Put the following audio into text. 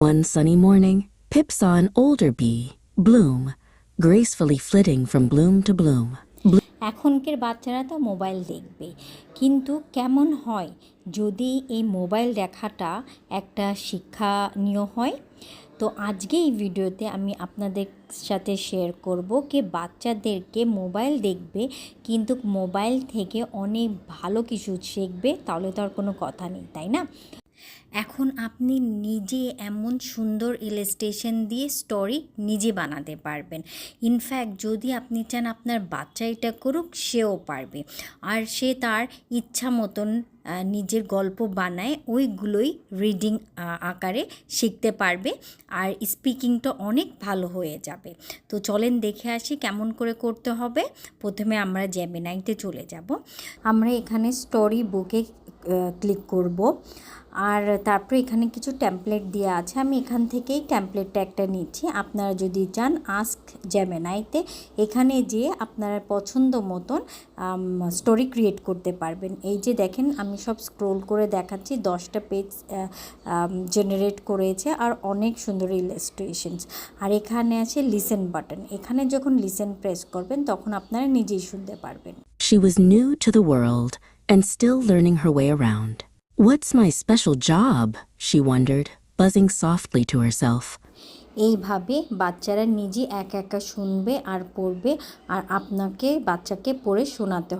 One sunny morning, Pip saw an older bee, Bloom, gracefully flitting from bloom to bloom. এখনকার বাচ্চারা তো mobile দেখবে। কিন্তু কেমন হয় যদি এই মোবাইল দেখাটা একটা শিক্ষানীয় হয়? তো আজকে এই ভিডিওতে আমি আপনাদের সাথে শেয়ার করব কি বাচ্চাদেরকে মোবাইল দেখবে কিন্তু মোবাইল থেকে অনেক ভালো কিছু শিখবে তাহলে তো আর কোনো কথা নেই তাই না? এখন আপনি নিজে এমন সুন্দর ইলাস্ট্রেশন দিয়ে স্টোরি নিজে বানাতে পারবেন। ইনফ্যাক্ট যদি আপনি চান আপনার বাচ্চা এটা করুক, সেও পারবে। আর সে তার ইচ্ছা মতন নিজের গল্প বানায়, ওইগুলোই রিডিং আকারে শিখতে পারবে আর স্পিকিংটা অনেক ভালো হয়ে যাবে। তো চলেন দেখে আসি কেমন করে করতে হবে। প্রথমে আমরা জ্যামিনাইতে চলে যাব। আমরা এখানে স্টোরি বুকে ক্লিক করব। আর তারপরে এখানে কিছু ট্যাম্পলেট দেওয়া আছে, আমি এখান থেকেই ট্যাম্পলেটটা একটা নিচ্ছি। আপনারা যদি চান আস্ক জ্যামেনাইতে এখানে যে আপনারা পছন্দ মতন স্টোরি ক্রিয়েট করতে পারবেন। এই যে দেখেন, আমি সব স্ক্রোল করে দেখাচ্ছি, দশটা পেজ জেনারেট করেছে আর অনেক সুন্দর ইলাস্ট্রেশনস আর এখানে আছে লিসেন বাটন এখানে যখন লিসেন প্রেস করবেন, তখন আপনারা নিজেই শুনতে পারবেন। She was new to the world and still learning her way around. What's my special job? She wondered, buzzing softly to herself. এইভাবে বাচ্চারা নিজে একা একা শুনবে আর পড়বে আর আপনাকে বাচ্চাকে পড়ে শোনাতে